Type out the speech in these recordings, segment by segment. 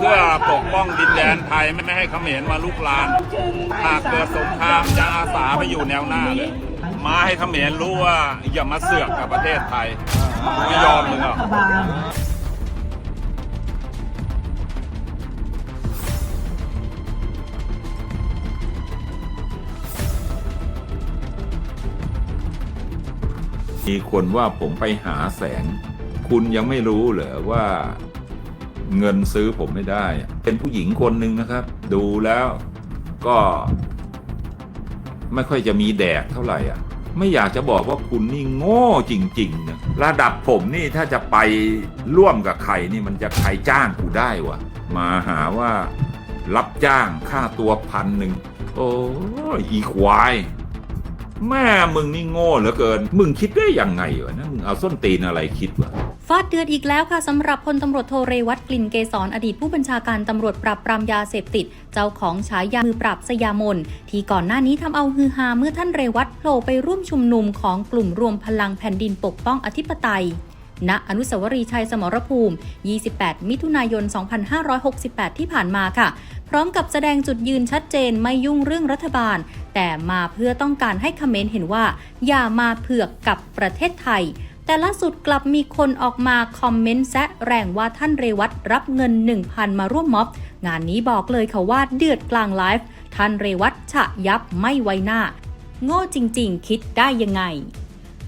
เพื่อปกป้องดินแดนไทยไม่ให้เขมรมาลุกลาน หากเกิดสงครามจะอาสาไปอยู่แนวหน้าเลย มาให้เขมรรู้ว่าอย่ามาเสือกกับประเทศไทยไม่ยอมมึงหรอกมีคนว่าผมไปหาแสง คุณยังไม่รู้เหรอว่า เงินซื้อผมไม่ได้ เป็นผู้หญิงคนหนึ่งนะครับ ดูแล้วก็ไม่ค่อยจะมีแดกเท่าไหร่อะ ไม่อยากจะบอกว่าคุณนี่โง่จริงๆนะระดับผมนี่ถ้าจะไปร่วมกับใครนี่มันจะใครจ้างกูได้วะมาหาว่ารับจ้างค่าตัวพันหนึ่งโอ้ยอีควายแม่มึงนี่โง่เหลือเกิน มึงคิดได้ยังไงวะนะมึงเอาส้นตีนอะไรคิดวะ ฟาดเดือดอีกแล้วค่ะสำหรับพลตำรวจโทเรวัตกลิ่นเกษรอดีตผู้บัญชาการตำรวจปราบปรามยาเสพติด เจ้าของฉายามือปราบสยามน ที่ก่อนหน้านี้ทำเอาฮือฮาเมื่อท่านเรวัตโผล่ไปร่วมชุมนุมของกลุ่มรวมพลังแผ่นดินปกป้องอธิปไตยณอนุสาวรีย์ชัยสมรภูมิ 28 มิถุนายน 2568 ที่ผ่านมาค่ะ พร้อมกับแสดงจุดยืนชัดเจนไม่ยุ่งเรื่องรัฐบาล แต่มาเพื่อต้องการให้คเขมรเห็นว่า อย่ามาเผือกกับประเทศไทย แต่ล่าสุดกลับมีคนออกมาคอมเมนต์แซะแรงว่าท่านเรวัตรับเงิน 1,000 มาร่วมม็อบ งานนี้บอกเลยค่ะว่าเดือดกลางไลฟ์ท่านเรวัตฉะยับไม่ไวหน้า โง่จริงๆ คิดได้ยังไง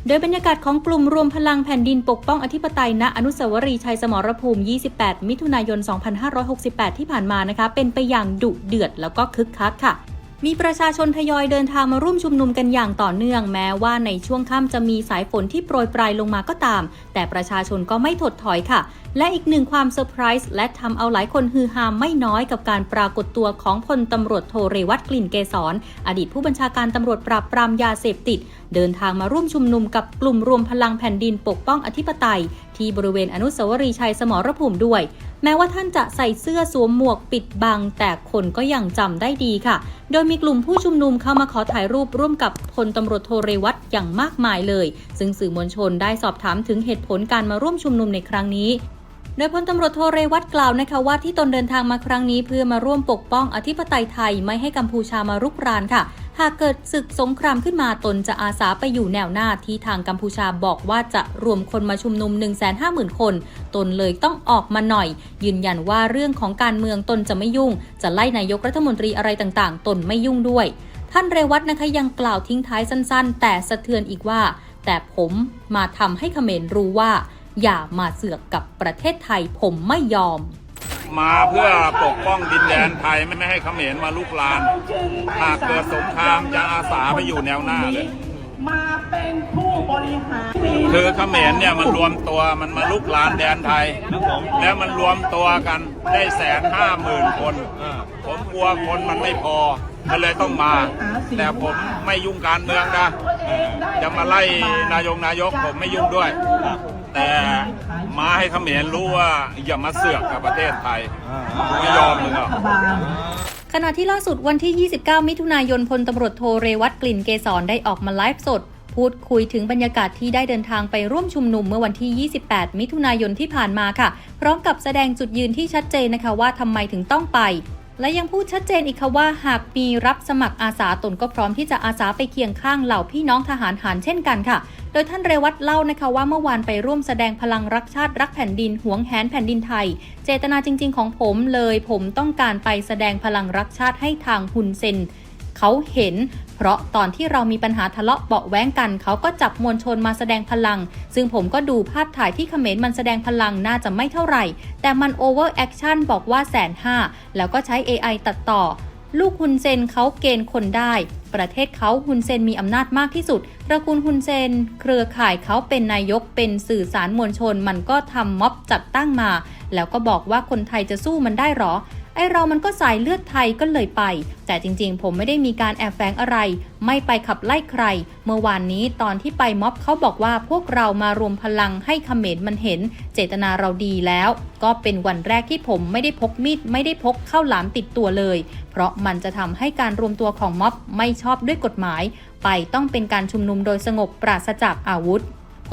โดยบรรยากาศของกลุ่มรวมพลังแผ่นดินปกป้องอธิปไตยณอนุสาวรีย์ชัยสมรภูมิ 28 มิถุนายน 2568 ที่ผ่านมานะคะ เป็นไปอย่างดุเดือดแล้วก็คึกคักค่ะ มีประชาชนทยอยเดินทางมาร่วมชุมนุมกันอย่างต่อเนื่อง แม้ว่าในช่วงค่ำจะมีสายฝนที่โปรยปลายลงมาก็ตาม แต่ประชาชนก็ไม่ถดถอยค่ะ และอีกหนึ่งความเซอร์ไพรส์และทำเอาหลายคนฮือฮามไม่น้อยกับการปรากฏตัวของพลตำรวจโทเรวัตกลิ่นเกษรอดีตผู้บัญชาการตำรวจปราบปรามยาเสพติด เดินทางมาร่วมชุมนุมกับกลุ่มรวมพลังแผ่นดินปกป้องอธิปไตย ที่บริเวณอนุสาวรีย์ชัยสมรภูมิด้วย แม้ว่าท่านจะใส่เสื้อสวมหมวกปิดบัง แต่คนก็ยังจำได้ดีค่ะ โดยมีกลุ่มผู้ชุมนุมเข้ามาขอถ่ายรูปร่วมกับพลตำรวจโทเรวัตอย่างมากมายเลย ซึ่งสื่อมวลชนได้สอบถามถึงเหตุผลการมาร่วมชุมนุมในครั้งนี้โดยพลตำรวจโทเรวัตกล่าวนะคะว่าที่ตนเดินทางมาครั้งนี้เพื่อมาร่วมปกป้องอธิปไตยไทยไม่ให้กัมพูชามารุกรานค่ะ หากเกิดศึกสงครามขึ้นมาตนจะอาสาไปอยู่แนวหน้าที่ทางกัมพูชาบอกว่าจะรวมคนมาชุมนุม 150,000 คน ตนเลยต้องออกมาหน่อย ยืนยันว่าเรื่องของการเมืองตนจะไม่ยุ่ง จะไล่นายกรัฐมนตรีอะไรต่างๆ ตนไม่ยุ่งด้วย ท่านเรวัตนะคะยังกล่าวทิ้งท้ายสั้นๆ แต่สะเทือนอีกว่า แต่ผมมาทำให้เขมรรู้ว่า อย่ามาเสือกกับประเทศไทยผมไม่ยอม มาเพื่อปกป้องดินแดนไทยไม่ให้เขมรมาลุกลาน หากเกิดสงครามจะอาสาไปอยู่แนวหน้าเลยมาเป็นผู้บริหารคือเขมรเนี่ยมันรวมตัวมันมาลุกลานแดนไทย แล้วมันรวมตัวกันได้แสนห้าหมื่นคนผมกลัวคนมันไม่พอก็เลยต้องมา แต่ผมไม่ยุ่งการเมืองนะจะมาไล่นายกนายกผมไม่ยุ่งด้วย แต่ มาให้เขมรรู้ว่าอย่ามาเสือกกับประเทศไทยไม่ยอมมึงหรอก ขณะที่ล่าสุดวันที่ 29 มิถุนายนพลตำรวจโทเรวัตกลิ่นเกษรได้ออกมาไลฟ์สด พูดคุยถึงบรรยากาศที่ได้เดินทางไปร่วมชุมนุมเมื่อวันที่ 28 มิถุนายนที่ผ่านมาค่ะ พร้อมกับแสดงจุดยืนที่ชัดเจนนะคะว่าทำไมถึงต้องไป และยังพูดชัดเจนอีกค่ะว่าหากมีรับสมัครอาสาตนก็พร้อมที่จะอาสาไปเคียงข้างเหล่าพี่น้องทหารหารเช่นกันค่ะ โดยท่านเรวัตเล่านะคะว่าเมื่อวานไปร่วมแสดงพลังรักชาติรักแผ่นดินหวงแหนแผ่นดินไทย เจตนาจริง ๆ ของผมเลยผมต้องการไปแสดงพลังรักชาติให้ทางฮุนเซนเขาเห็น เพราะตอนที่เรามีปัญหาทะเลาะเบาแว้งกัน เขาก็จับมวลชนมาแสดงพลัง ซึ่งผมก็ดูภาพถ่ายที่เขมรมันแสดงพลังน่าจะไม่เท่าไหร่ แต่มันโอเวอร์แอคชั่นบอกว่าแสนห้าแล้วก็ใช้ AI ตัดต่อ ลูกฮุนเซนเขาเกณฑ์คนได้ ประเทศเขาฮุนเซนมีอำนาจมากที่สุดตระกูลฮุนเซน เครือข่ายเขาเป็นนายกเป็นสื่อสารมวลชน มันก็ทำม็อบจัดตั้งมา แล้วก็บอกว่าคนไทยจะสู้มันได้หรอ ไอเรามันก็สายเลือดไทยก็เลยไป แต่จริงๆ ผมไม่ได้มีการแอบแฝงอะไร ไม่ไปขับไล่ใคร เมื่อวานนี้ตอนที่ไปม็อบเขาบอกว่าพวกเรามารวมพลังให้เขมรมันเห็น เจตนาเราดีแล้ว ก็เป็นวันแรกที่ผมไม่ได้พกมีดไม่ได้พกข้าวหลามติดตัวเลย เพราะมันจะทำให้การรวมตัวของม็อบไม่ชอบด้วยกฎหมาย ไปต้องเป็นการชุมนุมโดยสงบปราศจากอาวุธ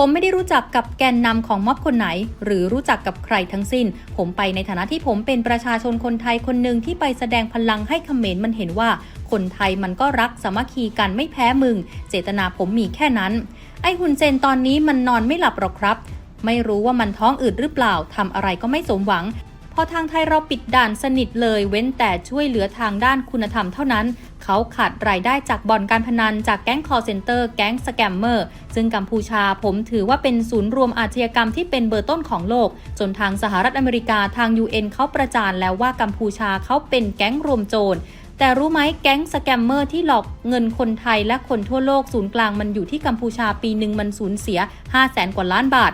ผมไม่ได้รู้จักกับแกนนำของม็อบคนไหน หรือรู้จักกับใครทั้งสิ้น ผมไปในฐานะที่ผมเป็นประชาชนคนไทยคนหนึ่งที่ไปแสดงพลังให้เขมรมันเห็นว่า คนไทยมันก็รักสามัคคีกันไม่แพ้มึง เจตนาผมมีแค่นั้น ไอ้หุ่นเซนตอนนี้มันนอนไม่หลับหรอกครับ ไม่รู้ว่ามันท้องอืดหรือเปล่าทำอะไรก็ไม่สมหวังพอทางไทยเราปิดด่านสนิทเลยเว้นแต่ช่วยเหลือทางด้านคุณธรรมเท่านั้น เขาขาดรายได้จากบ่อนการพนันจากแก๊งคอร์เซนเตอร์แก๊งสแกมเมอร์ซึ่งกัมพูชาผมถือว่าเป็นศูนย์รวมอาชญากรรมที่เป็นเบอร์ต้นของโลก จนทางสหรัฐอเมริกาทาง UN เขาประจานแล้วว่ากัมพูชาเขาเป็นแก๊งรวมโจรแต่รู้ไหมแก๊งสแกมเมอร์ที่หลอกเงินคนไทยและคนทั่วโลกศูนย์กลางมันอยู่ที่กัมพูชาปีหนึ่งมันสูญเสีย 5 0 0แสนกว่าล้านบาท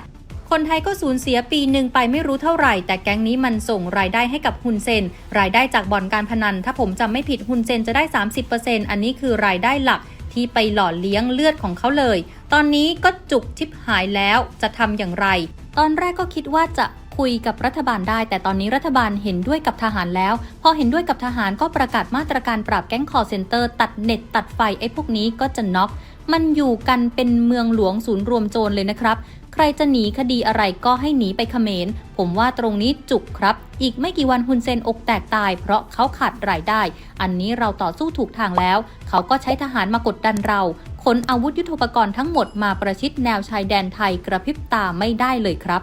คนไทยก็สูญเสียปีหนึ่งไปไม่รู้เท่าไหร่ แต่แก๊งนี้มันส่งรายได้ให้กับฮุนเซน รายได้จากบ่อนการพนัน ถ้าผมจำไม่ผิดฮุนเซนจะได้ 30%อันนี้คือรายได้หลักที่ไปหล่อเลี้ยงเลือดของเขาเลย ตอนนี้ก็จุกชิบหายแล้วจะทำอย่างไร ตอนแรกก็คิดว่าจะคุยกับรัฐบาลได้ แต่ตอนนี้รัฐบาลเห็นด้วยกับทหารแล้ว พอเห็นด้วยกับทหารก็ประกาศมาตรการปราบแก๊งคอร์เซนเตอร์ ตัดเน็ตตัดไฟไอ้พวกนี้ก็จะน็อก มันอยู่กันเป็นเมืองหลวงศูนย์รวมโจรเลยนะครับ ใครจะหนีคดีอะไรก็ให้หนีไปเขมร ผมว่าตรงนี้จุกครับ อีกไม่กี่วันฮุนเซนอกแตกตาย เพราะเขาขาดรายได้ อันนี้เราต่อสู้ถูกทางแล้ว เขาก็ใช้ทหารมากดดันเรา ขนอาวุธยุทโธปกรณ์ทั้งหมดมาประชิดแนวชายแดนไทยกระพริบตาไม่ได้เลยครับ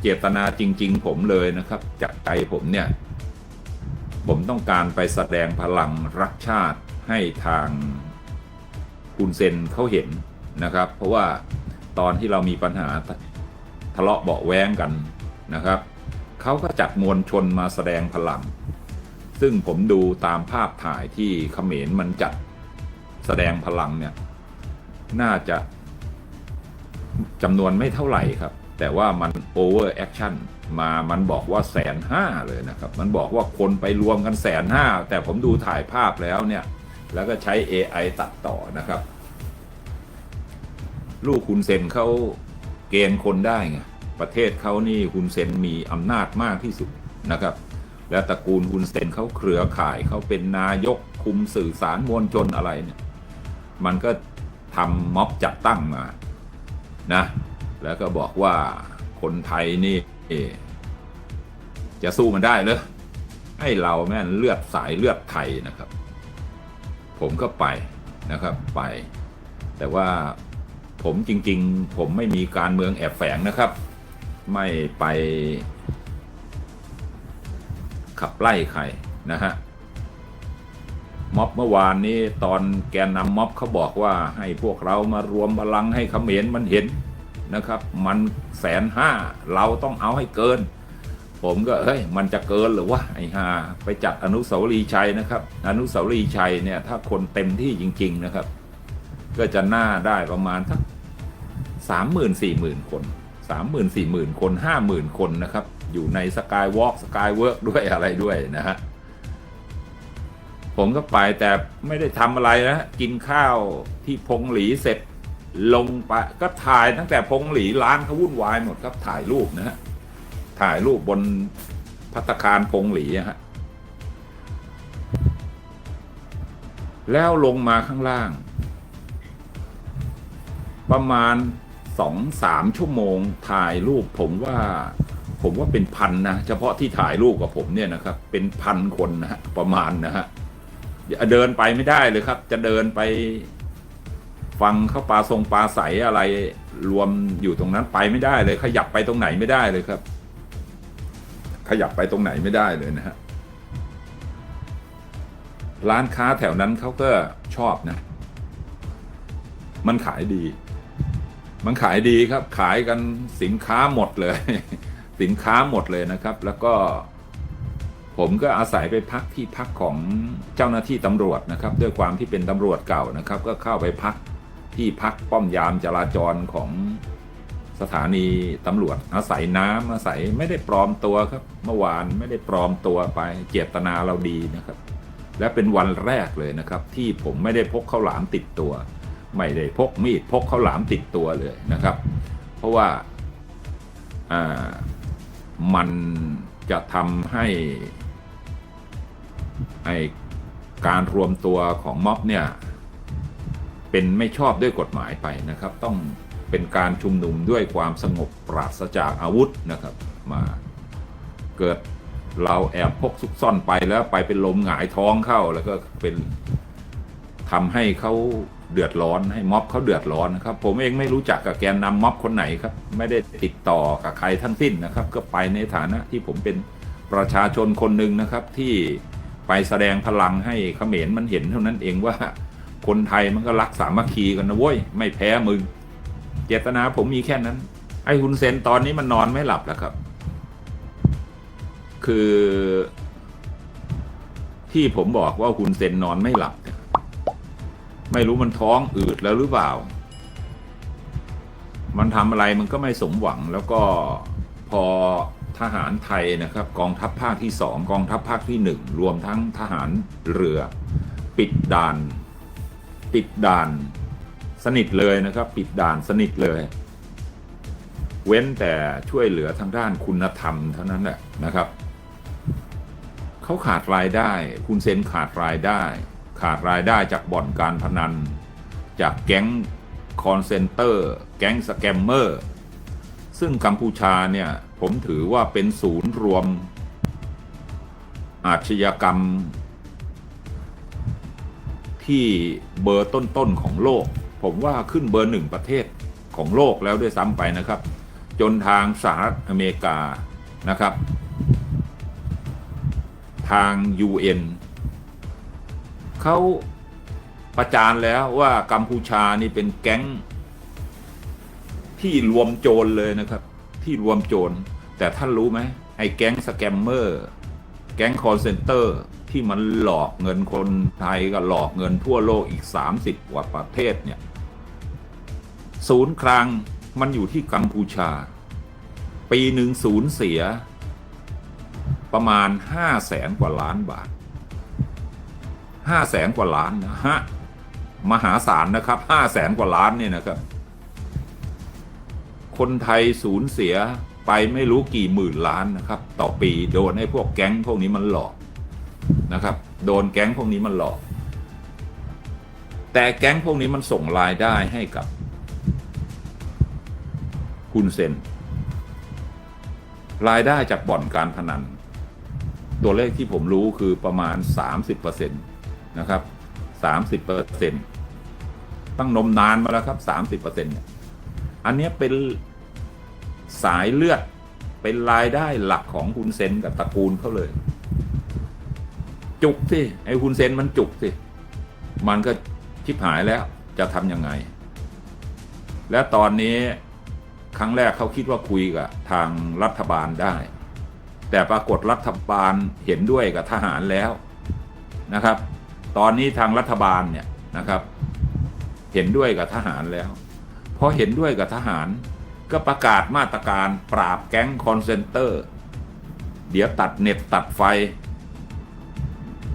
เจตนาจริง ๆ ผมเลยนะครับ จากใจผมเนี่ย ผมต้องการไปแสดงพลังรักชาติให้ทาง คุณเซนเขาเห็นนะครับ เพราะว่าตอนที่เรามีปัญหาทะเลาะเบาะแว้งกันนะครับเขาก็จัดมวลชนมาแสดงพลัง ซึ่งผมดูตามภาพถ่ายที่เขมรมันจัดแสดงพลังเนี่ยน่าจะจำนวนไม่เท่าไหร่ครับ แต่ว่ามันโอเวอร์แอคชั่นมามันบอกว่าแสนห้าเลยนะครับ มันบอกว่าคนไปรวมกันแสนห้าแต่ผมดูถ่ายภาพแล้วเนี่ย แล้วก็ใช้ AI ตัดต่อนะครับ ลูกคุณเซนเขาเกณฑ์คนได้ไงประเทศเขานี่คุณเซนมีอำนาจมากที่สุดนะครับ และตระกูลคุณเซนเขาเครือข่ายเขาเป็นนายกคุมสื่อสารมวลชนอะไรเนี่ยมันก็ทำม็อบจัดตั้งมานะแล้วก็บอกว่าคนไทยนี่จะสู้มันได้เลยให้เราแม่นเลือดสายเลือดไทยนะครับ ผมก็ไปนะครับไป แต่ว่าผมจริงๆ ผมไม่มีการเมืองแอบแฝงนะครับ ไม่ไป ขับไล่ใครนะฮะม็อบเมื่อวานนี้ตอนแกนนำม็อบเขาบอกว่าให้พวกเรามารวมพลังให้เขมรมันเห็นนะครับ มันแสนห้าเราต้องเอาให้เกิน ผมก็เฮ้ยมันจะเกินหรือวะไอ้ห่าไปจัดอนุสาวรีย์ชัยนะครับ อนุสาวรีย์ชัยเนี่ยถ้าคนเต็มที่จริง ๆนะครับ ก็จะหน้าได้ประมาณสักสามหมื่นสี่หมื่นคนสามหมื่นสี่หมื่นคนห้าหมื่นคนนะครับ อยู่ในสกายวอล์กสกายเวิร์กด้วยอะไรด้วยนะฮะผมก็ไปแต่ไม่ได้ทำอะไรนะกินข้าวที่พงหลีเสร็จลงไปก็ถ่ายตั้งแต่พงหลีร้านเขาวุ่นวายหมดครับถ่ายรูปนะฮะ ถ่ายรูปบนพัตคารพงหลีอะฮะแล้วลงมาข้างล่าง ประมาณสองสามชั่วโมงถ่ายรูปผมว่า ผมว่าเป็นพันนะ เฉพาะที่ถ่ายรูปกับผมเนี่ยนะครับ เป็นพันคนนะฮะประมาณนะฮะเดินไปไม่ได้เลยครับ จะเดินไปฟังเข้าปลาทรงปลาใสอะไรรวมอยู่ตรงนั้นไปไม่ได้เลย ขยับไปตรงไหนไม่ได้เลยครับ ขยับไปตรงไหนไม่ได้เลยนะฮะร้านค้าแถวนั้นเขาก็ชอบนะ มันขายดี มันขายดีครับ ขายกันสินค้าหมดเลย สินค้าหมดเลยนะครับ แล้วก็ ผมก็อาศัยไปพักที่พักของเจ้าหน้าที่ตำรวจนะครับ ด้วยความที่เป็นตำรวจเก่านะครับ ก็เข้าไปพักที่พักป้อมยามจราจรของ สถานีตำรวจอาศัยน้ำอาศัยไม่ได้ปลอมตัวครับ เมื่อวานไม่ได้ปลอมตัวไปเจตนาเราดีนะครับ และเป็นวันแรกเลยนะครับ ที่ผมไม่ได้พกข้าวหลามติดตัว ไม่ได้พกมีดพกข้าวหลามติดตัวเลยนะครับ เพราะว่ามันจะทำให้ไอการรวมตัวของม็อบเนี่ยเป็นไม่ชอบด้วยกฎหมายไปนะครับ ต้อง เป็นการชุมนุมด้วยความสงบปราศจากอาวุธนะครับมาเกิดเราแอบพกซุกซ่อนไปแล้วไปเป็นลมหงายท้องเข้าแล้วก็เป็นทำให้เขาเดือดร้อนให้ม็อบเขาเดือดร้อนนะครับ ผมเองไม่รู้จักกับแกนนำม็อบคนไหนครับ ไม่ได้ติดต่อกับใครทั้งสิ้นนะครับ ก็ไปในฐานะที่ผมเป็นประชาชนคนหนึ่งนะครับที่ไปแสดงพลังให้เขมรมันเห็นเท่านั้นเองว่าคนไทยมันก็รักสามัคคีกันนะเว้ยไม่แพ้มึง เจตนาผมมีแค่นั้น ไอ้ฮุนเซนตอนนี้มันนอนไม่หลับแล้วครับ คือ ที่ผมบอกว่าฮุนเซนนอนไม่หลับเนี่ยไม่รู้มันท้องอืดแล้วหรือเปล่า มันทำอะไรมันก็ไม่สมหวังแล้วก็พอทหารไทยนะครับ กองทัพภาคที่สองกองทัพภาคที่หนึ่งรวมทั้งทหารเรือ ปิดด่าน ปิดด่าน สนิทเลยนะครับ ปิดด่านสนิทเลย เว้นแต่ช่วยเหลือทางด้านคุณธรรมเท่านั้นแหละนะครับเขาขาดรายได้ คุณเซนขาดรายได้ ขาดรายได้จากบ่อนการพนัน จากแก๊งคอนเซนเตอร์ แก๊งสแกมเมอร์ ซึ่งกัมพูชาเนี่ย ผมถือว่าเป็นศูนย์รวม อาชญากรรม ที่เบอร์ต้นๆของโลก ผมว่าขึ้นเบอร์หนึ่งประเทศของโลกแล้วด้วยซ้ำไปนะครับ จนทางสหรัฐอเมริกานะครับ ทาง UN เขาประจานแล้วว่ากัมพูชานี่เป็นแก๊ง ที่รวมโจรเลยนะครับ ที่รวมโจรแต่ท่านรู้ไหมไอ้แก๊งสแกมเมอร์ แก๊งคอร์เซนเตอร์ที่มันหลอกเงินคนไทยก็หลอกเงินทั่วโลกอีก 30 กว่าประเทศเนี่ย ศูนย์กลางมันอยู่ที่กัมพูชา ปีหนึ่งศูนย์เสีย ประมาณ5 0 0แสนกว่าล้านบาท5 0 0แสนกว่าล้านนะฮะมหาศาลนะครับ5 0 0แสนกว่าล้านเนี่ยนะครับ คนไทยสูญเสียไปไม่รู้กี่หมื่นล้านนะครับ ต่อปีโดนให้พวกแก๊งพวกนี้มันหลอกนะครับ โดนแก๊งพวกนี้มันหลอก แต่แก๊งพวกนี้มันส่งรายได้ให้กับ คุณเซน รายได้จากบ่อนการพนัน ตัวเลขที่ผมรู้คือประมาณ 30%นะครับ 30%ตั้งนมนานมาแล้วครับ 30%เนี่ยอันนี้เป็นสายเลือดเป็นรายได้หลักของคุณเซนกับตระกูลเขาเลย จุกสิไอ้คุณเซนมันจุกสิ มันก็ชิบหายแล้วจะทำยังไง และตอนนี้ ครั้งแรกเขาคิดว่าคุยกับทางรัฐบาลได้ แต่ปรากฏรัฐบาลเห็นด้วยกับทหารแล้วนะครับ ตอนนี้ทางรัฐบาลเนี่ยนะครับ เห็นด้วยกับทหารแล้วพอเห็นด้วยกับทหารก็ประกาศมาตรการปราบแก๊งคอนเซนเตอร์ เดี๋ยวตัดเน็ตตัดไฟ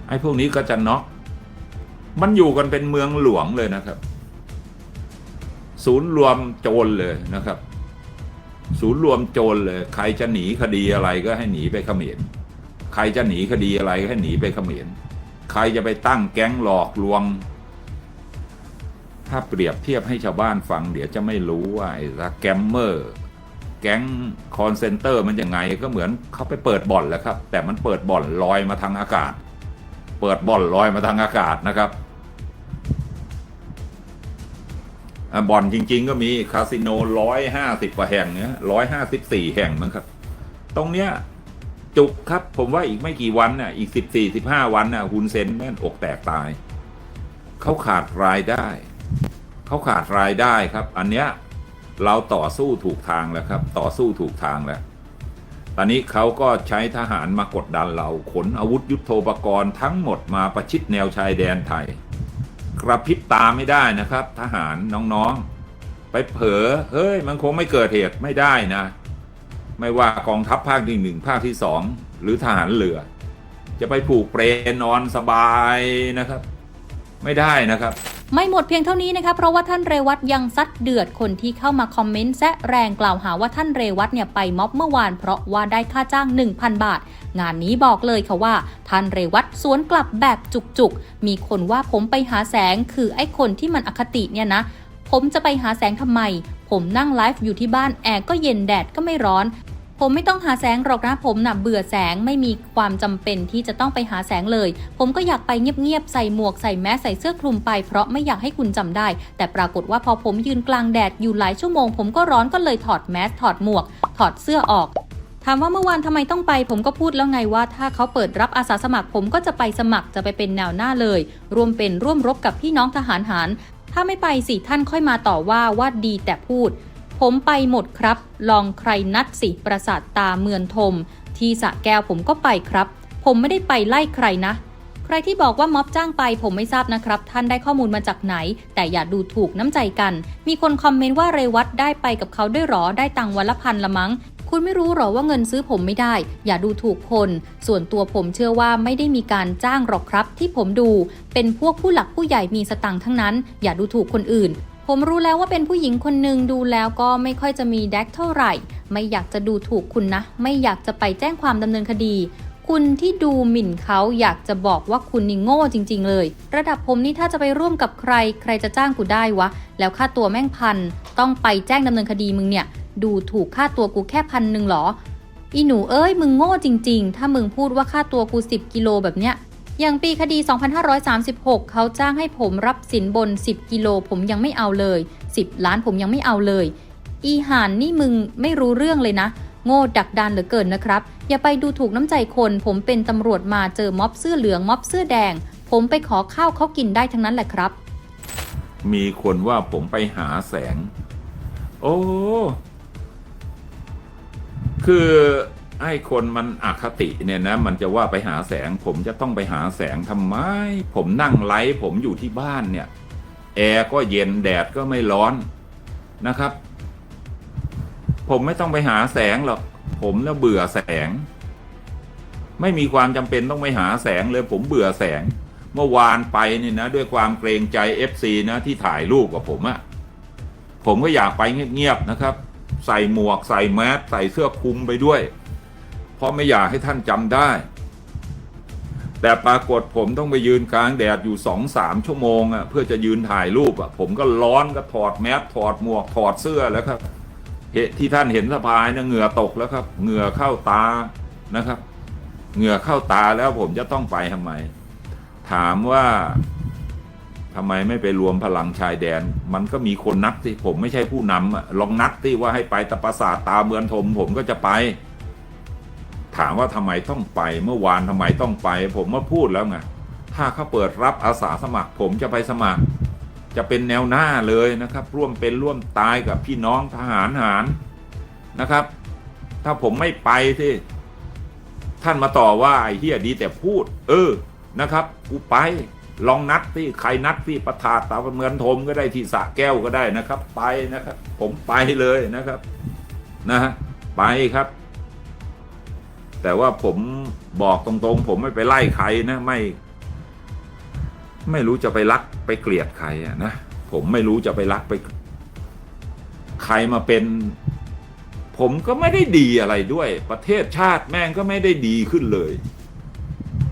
ไอ้พวกนี้ก็จะน็อกมันอยู่กันเป็นเมืองหลวงเลยนะครับ ศูนย์รวมโจรเลยนะครับ ศูนย์รวมโจรเลยใครจะหนีคดีอะไรก็ให้หนีไปเขมรใครจะหนีคดีอะไรก็ให้หนีไปเขมรใครจะไปตั้งแก๊งหลอกลวง ถ้าเปรียบเทียบให้ชาวบ้านฟัง เดี๋ยวจะไม่รู้ว่าไอ้สแกมเมอร์แก๊งคอนเซนเตอร์มันยังไงก็เหมือนเขาไปเปิดบ่อนแหล้วครับ แต่มันเปิดบ่อนลอยมาทางอากาศ เปิดบ่อนลอยมาทางอากาศนะครับ บ่อนจริง ๆ ก็มีคาสิโนร้อยห้าสิบกว่าแห่งเนี้ยร้อยห้าสิบสี่แห่งมั้งครับ ตรงเนี้ยจุกครับ ผมว่าอีกไม่กี่วันน่ะอีกสิบสี่สิบห้าวันน่ะฮุนเซนแม่นอกแตกตาย เขาขาดรายได้ เขาขาดรายได้ครับ อันเนี้ยเราต่อสู้ถูกทางแล้วครับ ต่อสู้ถูกทางแล้วตอนนี้เขาก็ใช้ทหารมากดดันเราขนอาวุธยุโทโธปกรณ์ทั้งหมดมาประชิดแนวชายแดนไทย กระพริบตาไม่ได้นะครับ ทหารน้องๆ ไปเผลอเฮ้ยมันคงไม่เกิดเหตุไม่ได้นะ ไม่ว่ากองทัพภาคที่หนึ่งภาคที่สองหรือทหารเรือ จะไปผูกเปรนอนสบายนะครับ ไม่ได้นะครับ ไม่หมดเพียงเท่านี้นะคะเพราะว่าท่านเรวัตยังซัดเดือดคนที่เข้ามาคอมเมนต์แซะแรงกล่าวหาว่าท่านเรวัตเนี่ยไปม็อบเมื่อวานเพราะว่าได้ค่าจ้าง 1,000 บาท งานนี้บอกเลยค่ะว่า ท่านเรวัตสวนกลับแบบจุกๆ มีคนว่าผมไปหาแสงคือไอ้คนที่มันอคติเนี่ยนะ ผมจะไปหาแสงทำไม ผมนั่งไลฟ์อยู่ที่บ้านแอร์ก็เย็นแดดก็ไม่ร้อน ผมไม่ต้องหาแสงหรอกนะผมน่ะเบื่อแสงไม่มีความจำเป็นที่จะต้องไปหาแสงเลย ผมก็อยากไปเงียบๆใส่หมวกใส่แมสใส่เสื้อคลุมไปเพราะไม่อยากให้คุณจำได้ แต่ปรากฏว่าพอผมยืนกลางแดดอยู่หลายชั่วโมง ผมก็ร้อนก็เลยถอดแมสถอดหมวก ถอดเสื้อออกถามว่าเมื่อวานทำไมต้องไป ผมก็พูดแล้วไงว่า ถ้าเขาเปิดรับอาสาสมัคร ผมก็จะไปสมัครจะไปเป็นแนวหน้าเลย ร่วมเป็นร่วมรบกับพี่น้องทหารหาร ถ้าไม่ไปสิท่านค่อยมาต่อว่าว่าดีแต่พูด ผมไปหมดครับ ลองใครนัดสิประสาทตาเมือนทม ที่สะแก้วผมก็ไปครับ ผมไม่ได้ไปไล่ใครนะ ใครที่บอกว่าม็อบจ้างไปผมไม่ทราบนะครับ ท่านได้ข้อมูลมาจากไหน แต่อย่าดูถูกน้ำใจกัน มีคนคอมเมนต์ว่าเรวัตได้ไปกับเขาด้วยหรอได้ตังวันละพันละมั้งคุณไม่รู้หรอว่าเงินซื้อผมไม่ได้ อย่าดูถูกคน ส่วนตัวผมเชื่อว่าไม่ได้มีการจ้างหรอกครับที่ผมดู เป็นพวกผู้หลักผู้ใหญ่มีสตังค์ทั้งนั้น อย่าดูถูกคนอื่น ผมรู้แล้วว่าเป็นผู้หญิงคนหนึ่งดูแล้วก็ไม่ค่อยจะมีแดกเท่าไหร่ ไม่อยากจะดูถูกคุณนะ ไม่อยากจะไปแจ้งความดำเนินคดี คุณที่ดูหมิ่นเขาอยากจะบอกว่าคุณนี่โง่จริง ๆ เลย ระดับผมนี่ถ้าจะไปร่วมกับใคร ใครจะจ้างกูได้วะ แล้วค่าตัวแม่งพัน ต้องไปแจ้งดำเนินคดีมึงเนี่ย ดูถูกค่าตัวกูแค่พันหนึ่งเหรอ อีหนูเอ้ยมึงโง่จริง ๆ ถ้ามึงพูดว่าค่าตัวกู10กิโลแบบเนี้ย อย่างปีคดี 2536 เขาจ้างให้ผมรับสินบน 10 กิโลผมยังไม่เอาเลย 10 ล้านผมยังไม่เอาเลย อีหานนี่มึงไม่รู้เรื่องเลยนะ โง่ดักดานเหลือเกินนะครับ อย่าไปดูถูกน้ำใจคน ผมเป็นตำรวจมาเจอม็อบเสื้อเหลืองม็อบเสื้อแดง ผมไปขอข้าวเขากินได้ทั้งนั้นแหละครับ มีคนว่าผมไปหาแสง โอ้ คือ ไอ้คนมันอคติเนี่ยนะมันจะว่าไปหาแสง ผมจะต้องไปหาแสงทำไม ผมนั่งไลฟ์ผมอยู่ที่บ้านเนี่ยแอร์ก็เย็นแดดก็ไม่ร้อนนะครับ ผมไม่ต้องไปหาแสงหรอกผมน่ะเบื่อแสง ไม่มีความจำเป็นต้องไปหาแสงเลยผมเบื่อแสง เมื่อวานไปเนี่ยนะ ด้วยความเกรงใจ FC นะที่ถ่ายรูปกับผมอะผมก็อยากไปเงียบๆนะครับ ใส่หมวกใส่แมสใส่เสื้อคลุมไปด้วย เพราะไม่อยากให้ท่านจำได้ แต่ปรากฏผมต้องไปยืนกลางแดดอยู่สองสามชั่วโมงอะเพื่อจะยืนถ่ายรูปอะผมก็ร้อนก็ถอดแมสถอดหมวกถอดเสื้อแล้วครับเหตุที่ท่านเห็นสะพายนะเหงื่อตกแล้วครับ เหงื่อเข้าตานะครับ เหงื่อเข้าตาแล้วผมจะต้องไปทำไม ถามว่าทำไมไม่ไปรวมพลังชายแดน มันก็มีคนนัดที่ผมไม่ใช่ผู้นำลองนัดที่ว่าให้ไปตะประสาทตาเมือนทม ผมก็จะไป ถามว่าทำไมต้องไป เมื่อวานทำไมต้องไป ผมมาพูดแล้วไงถ้าเขาเปิดรับอาสาสมัคร ผมจะไปสมัคร จะเป็นแนวหน้าเลยนะครับ ร่วมเป็นร่วมตายกับพี่น้องทหารหารนะครับ ถ้าผมไม่ไปที่ท่านมาต่อว่าไอ้เฮียดีแต่พูด เออนะครับกูไปลองนัดที่ใครนัดที่ประทาตาเมือนทมก็ได้ที่สะแก้วก็ได้นะครับ ไปนะครับ ผมไปเลยนะครับ นะฮะไปครับ แต่ว่าผมบอกตรงๆ ผมไม่ไปไล่ใครนะไม่ ไม่รู้จะไปรักไปเกลียดใครอะนะผมไม่รู้จะไปรักไป ใครมาเป็น ผมก็ไม่ได้ดีอะไรด้วย ประเทศชาติแม่งก็ไม่ได้ดีขึ้นเลย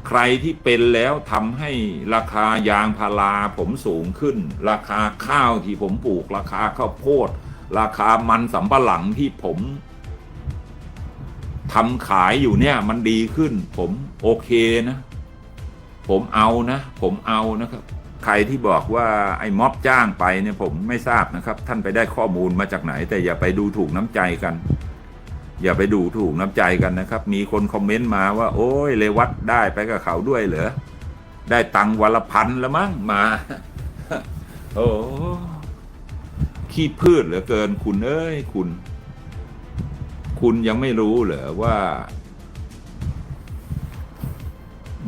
ใครที่เป็นแล้วทำให้ราคายางพาราผมสูงขึ้น ราคาข้าวที่ผมปลูกราคาข้าวโพด ราคามันสำปะหลังที่ผม ทำขายอยู่เนี่ยมันดีขึ้น ผมโอเคนะ ผมเอานะ ผมเอานะครับ ใครที่บอกว่าไอ้ม็อบจ้างไปเนี่ยผมไม่ทราบนะครับ ท่านไปได้ข้อมูลมาจากไหน แต่อย่าไปดูถูกน้ำใจกัน อย่าไปดูถูกน้ำใจกันนะครับ มีคนคอมเมนต์มาว่า โอ้ยเลวัตได้ไปกับเขาด้วยเหรอได้ตังวันละพันแล้วมั้งมา โอ้ขี้พืชเหลือเกินคุณเอ้ยคุณ คุณยังไม่รู้เหรอว่า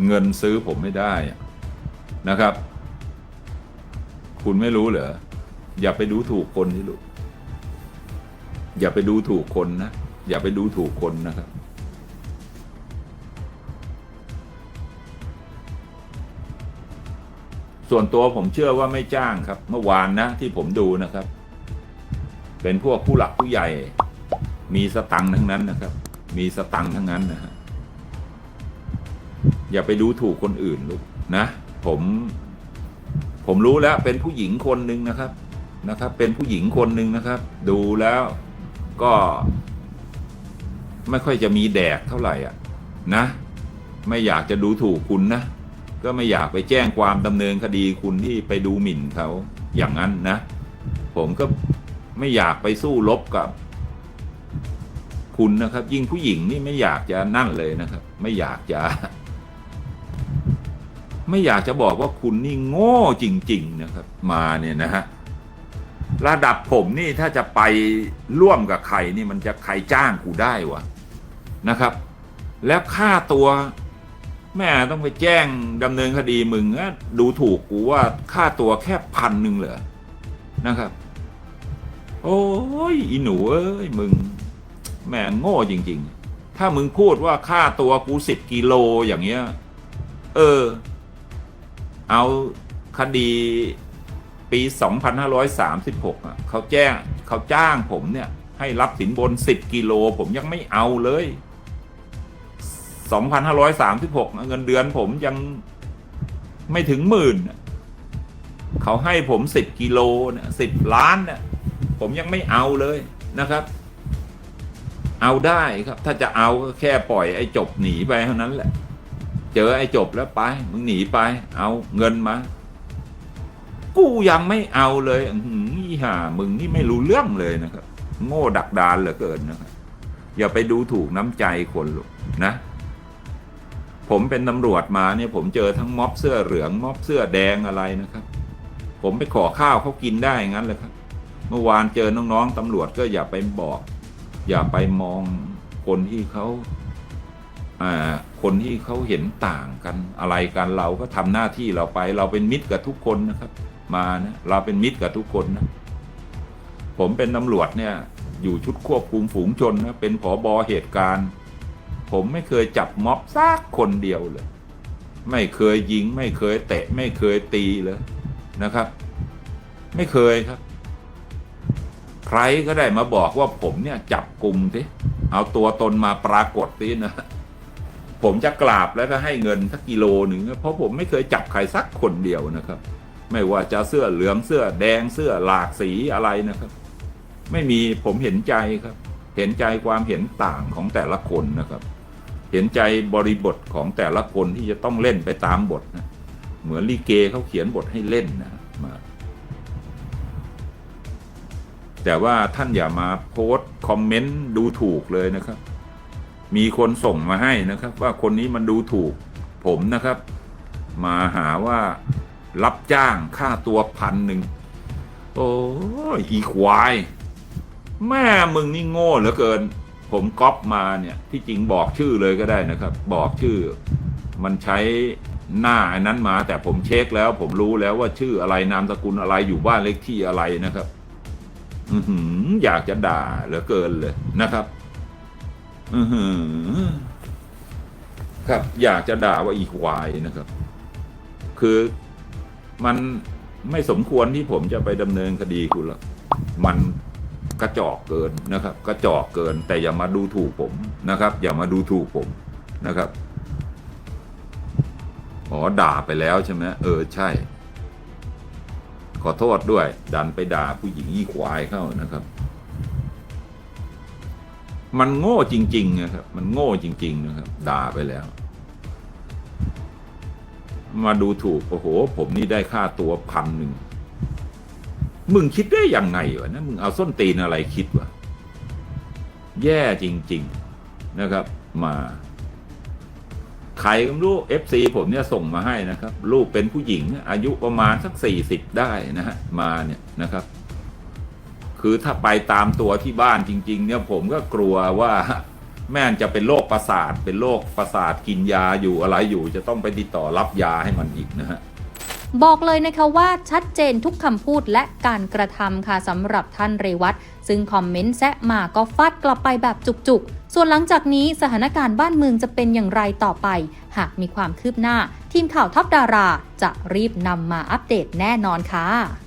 เงินซื้อผมไม่ได้นะครับ คุณไม่รู้เหรออย่าไปดูถูกคนที่ลูกอย่าไปดูถูกคนนะอย่าไปดูถูกคนนะครับ ส่วนตัวผมเชื่อว่าไม่จ้างครับ เมื่อวานนะที่ผมดูนะครับ เป็นพวกผู้หลักผู้ใหญ่ มีสตังค์ทั้งนั้นนะครับ มีสตังค์ทั้งนั้นนะฮะอย่าไปดูถูกคนอื่นลูกนะ ผม ผมรู้แล้วเป็นผู้หญิงคนหนึ่งนะครับนะครับ เป็นผู้หญิงคนหนึ่งนะครับ ดูแล้วก็ ไม่ค่อยจะมีแดกเท่าไหร่อะ นะ ไม่อยากจะดูถูกคุณนะก็ไม่อยากไปแจ้งความดำเนินคดีคุณที่ไปดูหมิ่นเขาอย่างนั้นนะ ผมก็ไม่อยากไปสู้รบกับ คุณนะครับ ยิ่งผู้หญิงนี่ไม่อยากจะนั่นเลยนะครับ ไม่อยากจะ ไม่อยากจะบอกว่าคุณนี่โง่จริง ๆ นะครับ มาเนี่ยนะฮะระดับผมนี่ถ้าจะไปร่วมกับใครนี่มันจะใครจ้างกูได้วะนะครับ แล้วค่าตัวแม่ต้องไปแจ้งดำเนินคดีมึงอะดูถูกกูว่าค่าตัวแค่พันหนึ่งเหรอนะครับ โอ้ยอีหนูเอ้ยมึง แม่งโง่จริง ๆ ถ้ามึงพูดว่าค่าตัวกูสิบกิโลอย่างเงี้ย เออ เอาคดีปี 2536อะเขาแจ้งเขาจ้างผมเนี่ย ให้รับสินบน 10 กิโล ผมยังไม่เอาเลย 2,536 เงินเดือนผมยังไม่ถึงหมื่น เขาให้ผม 10 กิโลเนี่ย10 ล้านเนี่ยผมยังไม่เอาเลยนะครับ เอาได้ครับ ถ้าจะเอาก็แค่ปล่อยไอ้จบหนีไปเท่านั้นแหละ เจอไอ้จบแล้วไป มึงหนีไป เอาเงินมา กูยังไม่เอาเลยอื้อหืออีห่ามึงนี่ไม่รู้เรื่องเลยนะครับ โง่ดักดานเหลือเกินนะครับอย่าไปดูถูกน้ำใจคนหรอกนะ ผมเป็นตำรวจมาเนี่ยผมเจอทั้งม็อบเสื้อเหลืองม็อบเสื้อแดงอะไรนะครับ ผมไปขอข้าวเขากินได้งั้นเลยครับ เมื่อวานเจอน้องๆตำรวจก็อย่าไปบอก อย่าไปมองคนที่เขาอ่าคนที่เขาเห็นต่างกันอะไรกันเราก็ทำหน้าที่เราไป เราเป็นมิตรกับทุกคนนะครับ มานะเราเป็นมิตรกับทุกคนนะผมเป็นตำรวจเนี่ยอยู่ชุดควบคุมฝูงชนนะเป็นผอบอเหตุการณ์ ผมไม่เคยจับม็อบซักคนเดียวเลย ไม่เคยยิง ไม่เคยเตะ ไม่เคยตีเลยนะครับ ไม่เคยครับ ใครก็ได้มาบอกว่าผมเนี่ยจับกลุ่มสิเอาตัวตนมาปรากฏสินะ ผมจะกราบแล้วก็ให้เงินสักกิโลหนึ่งเพราะผมไม่เคยจับใครสักคนเดียวนะครับ ไม่ว่าจะเสื้อเหลืองเสื้อแดงเสื้อหลากสีอะไรนะครับ ไม่มีผมเห็นใจครับ เห็นใจความเห็นต่างของแต่ละคนนะครับ เห็นใจบริบทของแต่ละคนที่จะต้องเล่นไปตามบทนะเหมือนลีเกเขาเขียนบทให้เล่นนะมา แต่ว่าท่านอย่ามาโพสต์คอมเมนต์ดูถูกเลยนะครับ มีคนส่งมาให้นะครับ ว่าคนนี้มันดูถูก ผมนะครับ มาหาว่ารับจ้างค่าตัวพันหนึ่งโอ้ยอีควาย แม่มึงนี่โง่เหลือเกิน ผมก๊อปมาเนี่ยที่จริงบอกชื่อเลยก็ได้นะครับ บอกชื่อ มันใช้หน้าอันนั้นมา แต่ผมเช็คแล้ว ผมรู้แล้วว่าชื่ออะไรนามสกุลอะไรอยู่บ้านเลขที่อะไรนะครับ อยากจะด่าเหลือเกินเลยนะครับอือหือครับ อยากจะด่าว่าอีควายนะครับ คือมันไม่สมควรที่ผมจะไปดำเนินคดีคุณหรอกมันกระจอกเกินนะครับ กระจอกเกิน แต่อย่ามาดูถูกผมนะครับ อย่ามาดูถูกผมนะครับอ๋อด่าไปแล้วใช่ไหมเออใช่ ขอโทษด้วย ดันไปด่าผู้หญิงยี่ควายเข้านะครับ มันโง่จริง ๆ นะครับ มันโง่จริง ๆ นะครับ ด่าไปแล้ว มาดูถูก โอ้โห ผมนี่ได้ค่าตัวพันหนึ่ง มึงคิดได้ยังไงวะนะมึงเอาส้นตีนอะไรคิดวะ แย่จริง ๆ นะครับ มา ใครก็ไม่รู้เอฟซีผมเนี่ยส่งมาให้นะครับ ลูกเป็นผู้หญิงอายุประมาณสักสี่สิบได้นะฮะมาเนี่ยนะครับ คือถ้าไปตามตัวที่บ้านจริง ๆ เนี่ยผมก็กลัวว่าแม่จะเป็นโรคประสาท เป็นโรคประสาทกินยาอยู่อะไรอยู่ จะต้องไปติดต่อรับยาให้มันอีกนะฮะ บอกเลยนะคะว่าชัดเจนทุกคำพูดและการกระทำค่ะสำหรับท่านเรวัตซึ่งคอมเมนต์แซะมาก็ฟาดกลับไปแบบจุกๆ ส่วนหลังจากนี้สถานการณ์บ้านเมืองจะเป็นอย่างไรต่อไป หากมีความคืบหน้า ทีมข่าวท็อปดาราจะรีบนำมาอัปเดตแน่นอนค่ะ